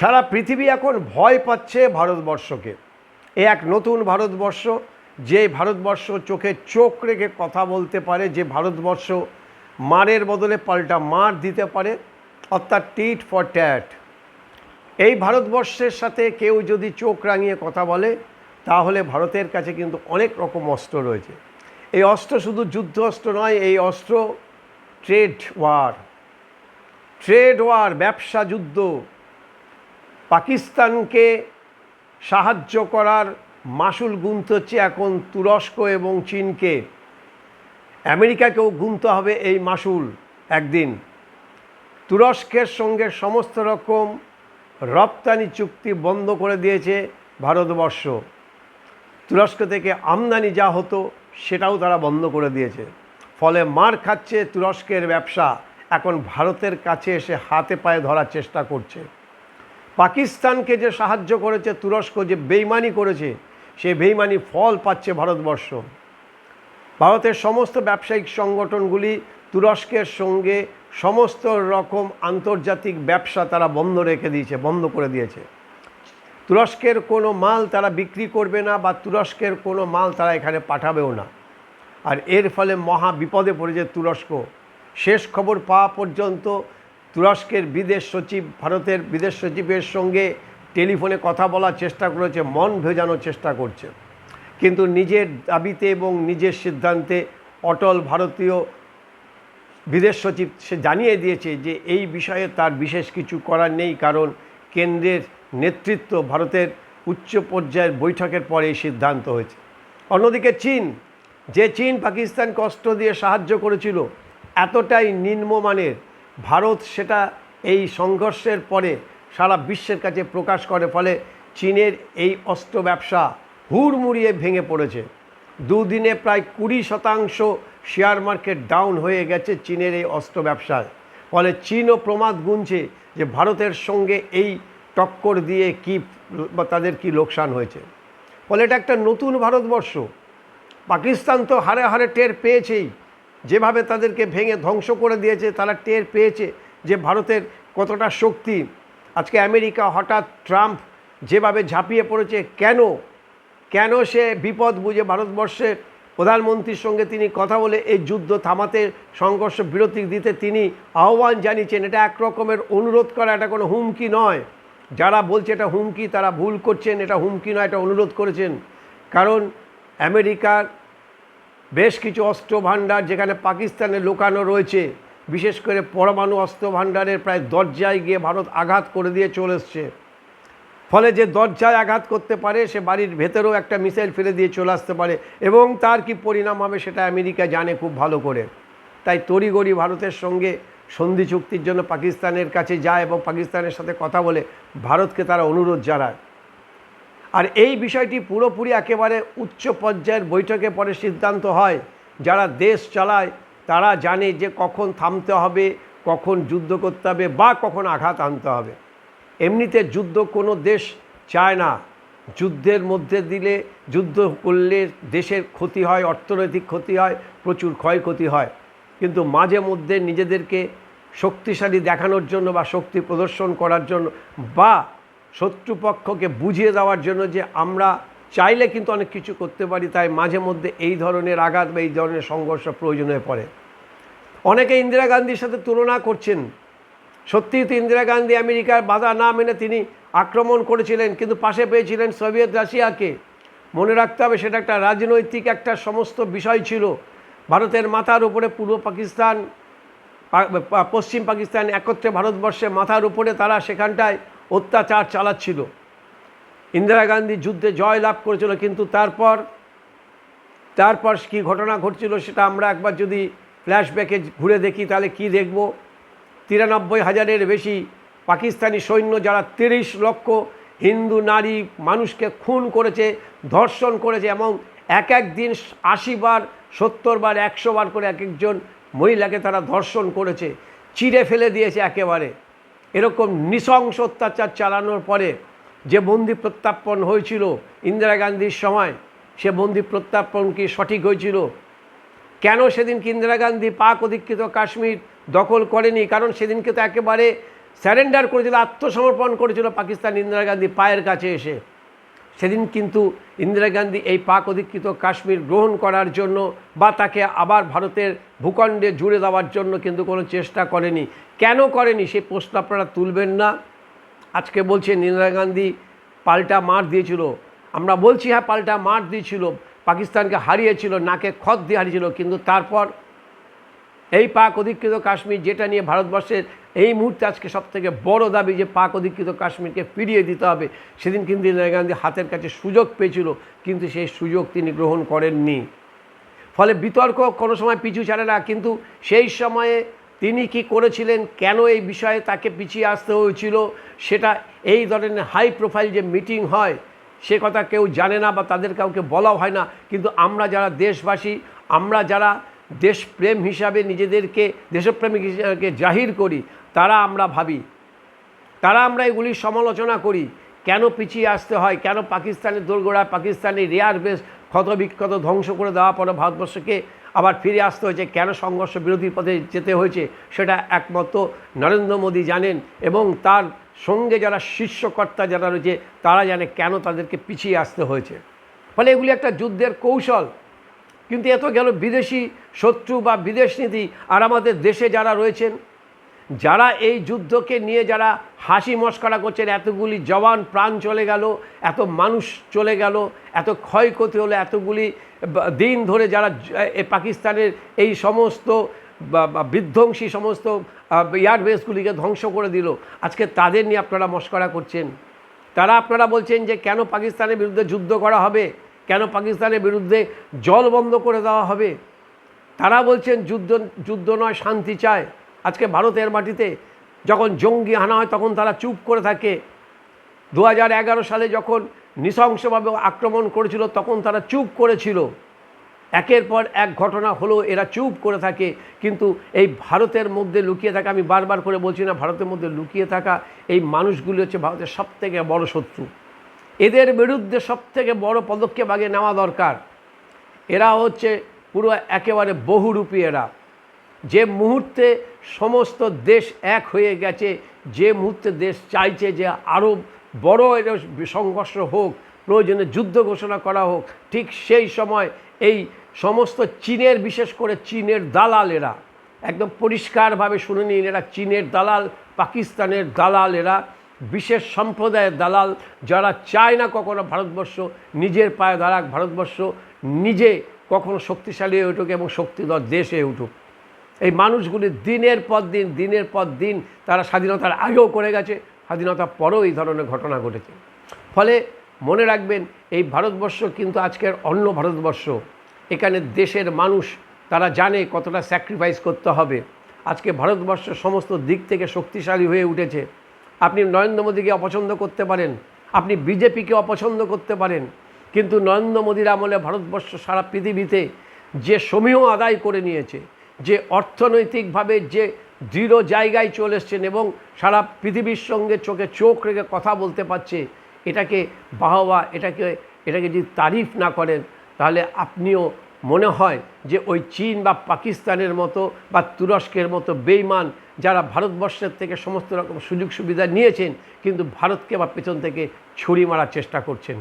সারা পৃথিবী এখন ভয় পাচ্ছে ভারতবর্ষকে। এ এক নতুন ভারতবর্ষ, যে ভারতবর্ষ চোখে চোখ রেখে কথা বলতে পারে, যে ভারতবর্ষ মারের বদলে পাল্টা মার দিতে পারে, অর্থাৎ টিট ফর ট্যাট। এই ভারতবর্ষের সাথে কেউ যদি চোখ রাঙিয়ে কথা বলে, তাহলে ভারতের কাছে কিন্তু অনেক রকম অস্ত্র রয়েছে। এই অস্ত্র শুধু যুদ্ধ অস্ত্র নয়, এই অস্ত্র ট্রেড ওয়ার। ট্রেড ওয়ার, ব্যবসা যুদ্ধ। পাকিস্তানকে সাহায্য করার মাসুল গুনতে হচ্ছে এখন তুরস্ক এবং চীনকে। আমেরিকাকেও গুনতে হবে এই মাসুল একদিন। তুরস্কের সঙ্গে সমস্ত রকম রপ্তানি চুক্তি বন্ধ করে দিয়েছে ভারতবর্ষ। তুরস্ক থেকে আমদানি যা হতো, সেটাও তারা বন্ধ করে দিয়েছে। ফলে মার খাচ্ছে তুরস্কের ব্যবসা। এখন ভারতের কাছে এসে হাতে পায়ে ধরার চেষ্টা করছে। পাকিস্তানকে যে সাহায্য করেছে, তুরস্ক যে বেইমানি করেছে, সে বেইমানি ফল পাচ্ছে ভারতবর্ষ। ভারতের সমস্ত ব্যবসায়িক সংগঠনগুলি তুরস্কের সঙ্গে সমস্ত রকম আন্তর্জাতিক ব্যবসা তারা বন্ধ রেখে দিয়েছে, বন্ধ করে দিয়েছে। তুরস্কের কোনো মাল তারা বিক্রি করবে না বা তুরস্কের কোনো মাল তারা এখানে পাঠাবেও না। আর এর ফলে মহা বিপদে পড়েছে তুরস্ক। শেষ খবর পাওয়া পর্যন্ত তুরস্কের বিদেশ সচিব, ভারতের বিদেশ সচিবের সঙ্গে টেলিফোনে কথা বলার চেষ্টা করেছে, মন ভেজানোর চেষ্টা করছে। কিন্তু নিজের দাবিতে এবং নিজের সিদ্ধান্তে অটল ভারতীয় বিদেশ সচিব সে জানিয়ে দিয়েছে যে এই বিষয়ে তার বিশেষ কিছু করার নেই, কারণ কেন্দ্রের নেতৃত্ব ভারতের উচ্চ পর্যায়ের বৈঠকের পরে এই সিদ্ধান্ত হয়েছে। অন্যদিকে চীন, যে চীন পাকিস্তান কষ্ট দিয়ে সাহায্য করেছিল, এতটাই নিম্নমানের ভারত সেটা এই সংঘর্ষের পরে সারা বিশ্বের কাছে প্রকাশ করে, ফলে চীনের এই অস্ত্র ব্যবসা হুড়মুড়িয়ে ভেঙে পড়েছে। দুদিনে প্রায় কুড়ি শতাংশ শেয়ার মার্কেট ডাউন হয়ে গেছে চীনের এই অস্ত্র ব্যবসায়। ফলে চীনও প্রমাদ গুনছে যে ভারতের সঙ্গে এই টক্কর দিয়ে কি বা তাদের কি লোকসান হয়েছে। ফলে এটা একটা নতুন ভারতবর্ষ। পাকিস্তান তো হারে হারে টের পেয়েছেই। যেভাবে তাদেরকে ভেঙে ধ্বংস করে দিয়েছে, তারা টের পেয়েছে যে ভারতের কতটা শক্তি। আজকে আমেরিকা হঠাৎ ট্রাম্প যেভাবে ঝাঁপিয়ে পড়েছে, কেন? কেন সে বিপদ বুঝে ভারতবর্ষের প্রধানমন্ত্রীর সঙ্গে তিনি কথা বলে এই যুদ্ধ থামাতে, সংঘর্ষ বিরতি দিতে তিনি আহ্বান জানিয়েছেন। এটা এক রকমের অনুরোধ করা, এটা কোনো হুমকি নয়। যারা বলছে এটা হুমকি, তারা ভুল করছেন, এটা হুমকি নয়, এটা অনুরোধ করেছেন। কারণ আমেরিকার বেশ কিছু অস্ত্র ভাণ্ডার যেখানে পাকিস্তানে লোকানো রয়েছে। বিশেষ করে পরমাণু অস্ত্র ভাণ্ডারের প্রায় দরজায় গিয়ে ভারত আঘাত করে দিয়ে চলে এসছে। ফলে যে দরজায় আঘাত করতে পারে, সে বাড়ির ভেতরেও একটা মিসাইল ফেলে দিয়ে চলে আসতে পারে এবং তার কি পরিণাম হবে সেটা আমেরিকা জানে খুব ভালো করে। তাই তড়িগড়ি ভারতের সঙ্গে সন্ধি চুক্তির জন্য পাকিস্তানের কাছে যায় এবং পাকিস্তানের সাথে কথা বলে ভারতকে তারা অনুরোধ জানায়। আর এই বিষয়টি পুরোপুরি একেবারে উচ্চ পর্যায়ের বৈঠকে পরে সিদ্ধান্ত হয়। যারা দেশ চালায়, তারা জানে যে কখন থামতে হবে, কখন যুদ্ধ করতে হবে বা কখন আঘাত আনতে হবে। এমনিতে যুদ্ধ কোনো দেশ চায় না। যুদ্ধের মধ্যে দিলে, যুদ্ধ করলে দেশের ক্ষতি হয়, অর্থনৈতিক ক্ষতি হয়, প্রচুর ক্ষয়ক্ষতি হয়। কিন্তু মাঝে মধ্যে নিজেদেরকে শক্তিশালী দেখানোর জন্য বা শক্তি প্রদর্শন করার জন্য বা শত্রুপক্ষকে বুঝিয়ে দেওয়ার জন্য যে আমরা চাইলে কিন্তু অনেক কিছু করতে পারি, তাই মাঝে মধ্যে এই ধরনের আঘাত বা এই ধরনের সংঘর্ষ প্রয়োজন হয়ে পড়ে। অনেকে ইন্দিরা গান্ধীর সাথে তুলনা করছেন। সত্যিই তো ইন্দিরা গান্ধী আমেরিকার বাধা না মেনে তিনি আক্রমণ করেছিলেন, কিন্তু পাশে পেয়েছিলেন সোভিয়েত রাশিয়াকে। মনে রাখতে হবে, সেটা একটা রাজনৈতিক একটা সমস্ত বিষয় ছিল। ভারতের মাথার উপরে পূর্ব পাকিস্তান পশ্চিম পাকিস্তান একত্রে ভারতবর্ষে মাথার উপরে, তারা সেখানটায় অত্যাচার চালাচ্ছিল। ইন্দিরা গান্ধী যুদ্ধে জয় লাভ করেছিল, কিন্তু তারপর তারপর কী ঘটনা ঘটছিল সেটা আমরা একবার যদি ফ্ল্যাশব্যাকে ঘুরে দেখি, তাহলে কি দেখব? তিরানব্বই হাজারের বেশি পাকিস্তানি সৈন্য, যারা তিরিশ লক্ষ হিন্দু নারী মানুষকে খুন করেছে, ধর্ষণ করেছে, এবং এক এক দিন আশি বার, সত্তর বার, একশো বার করে এক একজন মহিলাকে তারা ধর্ষণ করেছে, চিড়ে ফেলে দিয়েছে একেবারে। এরকম নৃশংস অত্যাচার চালানোর পরে যে বন্দি প্রত্যাপন হয়েছিল ইন্দিরা গান্ধীর সময়, সে বন্দি প্রত্যাপন কি সঠিক হয়েছিল? কেন সেদিন ইন্দিরা গান্ধী পাক অধিকৃত কাশ্মীর দখল করেনি? কারণ সেদিনকে তো একেবারে স্যারেন্ডার করেছিল আত্মসমর্পণ করেছিল পাকিস্তান ইন্দিরা গান্ধী পায়ের কাছে এসে। সেদিন কিন্তু ইন্দিরা গান্ধী এই পাক অধিকৃত কাশ্মীর গ্রহণ করার জন্য বা তাকে আবার ভারতের ভূখণ্ডে জুড়ে দেওয়ার জন্য কিন্তু কোনো চেষ্টা করেনি। কেন করেনি সেই প্রশ্ন আপনারা তুলবেন না। আজকে বলছেন ইন্দিরা গান্ধী পাল্টা মার দিয়েছিল। আমরা বলছি হ্যাঁ পাল্টা মার দিয়েছিল। পাকিস্তানকে হারিয়েছিল, নাকে খত দিয়ে হারিয়েছিল, কিন্তু তারপর এই পাক অধিকৃত কাশ্মীর যেটা নিয়ে ভারতবর্ষের এই মুহূর্তে আজকে সবথেকে বড় দাবি যে পাক অধিকৃত কাশ্মীরকে ফিরিয়ে দিতে হবে, সেদিন কিন্তু ইন্দিরা গান্ধী হাতের কাছে সুযোগ পেয়েছিল, কিন্তু সেই সুযোগ তিনি গ্রহণ করেননি। ফলে বিতর্ক কোনো সময় পিছু ছাড়ে না, কিন্তু সেই সময়ে তিনি কি করেছিলেন, কেন এই বিষয়ে তাকে পিছিয়ে আসতে হয়েছিল, সেটা এই ধরনের হাই প্রোফাইল যে মিটিং হয়, সে কথা কেউ জানে না বা তাদের কাউকে বলাও হয় না, কিন্তু আমরা যারা দেশবাসী, আমরা যারা দেশপ্রেম হিসাবে নিজেদেরকে, দেশপ্রেমিক হিসাবে জাহির করি, তারা আমরা ভাবি। তারা আমরা এগুলির সমালোচনা করি। কেন পিছিয়ে আসতে হয়? কেন পাকিস্তানের দোরগোড়ায় পাকিস্তানি রেয়ার বেস ক্ষতবিক্ষত ধ্বংস করে দেওয়া পরে ভারতবর্ষকে আবার ফিরে আসতে হয়েছে? কেন সংঘর্ষ বিরোধীর পথে যেতে হয়েছে? সেটা একমাত্র নরেন্দ্র মোদী জানেন এবং তার সঙ্গে যারা শীর্ষকর্তা যারা রয়েছে, তারা জানে কেন তাদেরকে পিছিয়ে আসতে হয়েছে। ফলে এগুলি একটা যুদ্ধের কৌশল। কিন্তু এত গেল বিদেশি শত্রু বা বিদেশ নীতি আর আমাদের দেশে যারা রয়েছেন, যারা এই যুদ্ধকে নিয়ে যারা হাসি মস্করা করছেন, এতগুলি জওয়ান প্রাণ চলে গেল, এত মানুষ চলে গেল, এত ক্ষয়ক্ষতি হলো, এতগুলি দিন ধরে যারা পাকিস্তানের এই সমস্ত বিধ্বংসী সমস্ত এয়ারবেসগুলিকে ধ্বংস করে দিল। আজকে তাদের নিয়ে আপনারা মস্করা করছেন। তারা আপনারা বলছেন যে কেন পাকিস্তানের বিরুদ্ধে যুদ্ধ করা হবে? কেন পাকিস্তানের বিরুদ্ধে জল বন্ধ করে দেওয়া হবে? তারা বলছেন যুদ্ধ যুদ্ধ নয়, শান্তি চায়। আজকে ভারতের মাটিতে যখন জঙ্গি হানা হয়, তখন তারা চুপ করে থাকে। দু হাজার এগারো সালে যখন নৃশংসভাবে আক্রমণ করেছিল, তখন তারা চুপ করেছিল। একের পর এক ঘটনা হলো, এরা চুপ করে থাকে। কিন্তু এই ভারতের মধ্যে লুকিয়ে থাকা, আমি বারবার করে বলছি না, ভারতের মধ্যে লুকিয়ে থাকা এই মানুষগুলি হচ্ছে ভারতের সবথেকে বড় শত্রু। এদের বিরুদ্ধে সবথেকে বড় পদক্ষেপ আগে নেওয়া দরকার। এরা হচ্ছে পুরো একেবারে বহুরূপী এরা। যে মুহূর্তে সমস্ত দেশ এক হয়ে গেছে, যে মুহূর্তে দেশ চাইছে যে আরও বড় এর সংঘর্ষ হোক, প্রয়োজনে যুদ্ধ ঘোষণা করা হোক, ঠিক সেই সময় এই সমস্ত চীনের, বিশেষ করে চীনের দালাল এরা। একদম পরিষ্কারভাবে শুনে নিন, এরা চীনের দালাল, পাকিস্তানের দালাল এরা। বিশেষ সম্প্রদায়ের দালাল যারা চায় না কখনো ভারতবর্ষ, নিজের পায়ে দাঁড়াক ভারতবর্ষ, নিজে কখনো শক্তিশালী হয়ে উঠুক এবং শক্তিধর দেশ হয়ে উঠুক। এই মানুষগুলি দিনের পর দিন, দিনের পর দিন তারা স্বাধীনতার আগেও করে গেছে স্বাধীনতার পরেও এই ধরনের ঘটনা ঘটেছে। ফলে মনে রাখবেন, এই ভারতবর্ষ কিন্তু আজকের অন্য ভারতবর্ষ। এখানে দেশের মানুষ, তারা জানে কতটা স্যাক্রিফাইস করতে হবে। আজকে ভারতবর্ষ সমস্ত দিক থেকে শক্তিশালী হয়ে উঠেছে। আপনি নরেন্দ্র মোদীকে অপছন্দ করতে পারেন, আপনি বিজেপিকে অপছন্দ করতে পারেন, কিন্তু নরেন্দ্র মোদীর আমলে ভারতবর্ষ সারা পৃথিবীতে যে সমীহ আদায় করে নিয়েছে, যে অর্থনৈতিকভাবে যে দৃঢ় জায়গায় চলে এসছেন এবং সারা পৃথিবীর সঙ্গে চোখে চোখ রেখে কথা বলতে পারছে, এটাকে বাহবা, এটাকে এটাকে যদি তারিফ না করেন, তাহলে আপনিও মনে হয় যে ওই চীন বা পাকিস্তানের মতো বা তুরস্কের মতো বেইমান যারা ভারতবর্ষের থেকে সমস্ত রকম সুযোগ সুবিধা নিয়েছেন, কিন্তু ভারতকে বা পেছন থেকে ছুরি মারার চেষ্টা করছেন।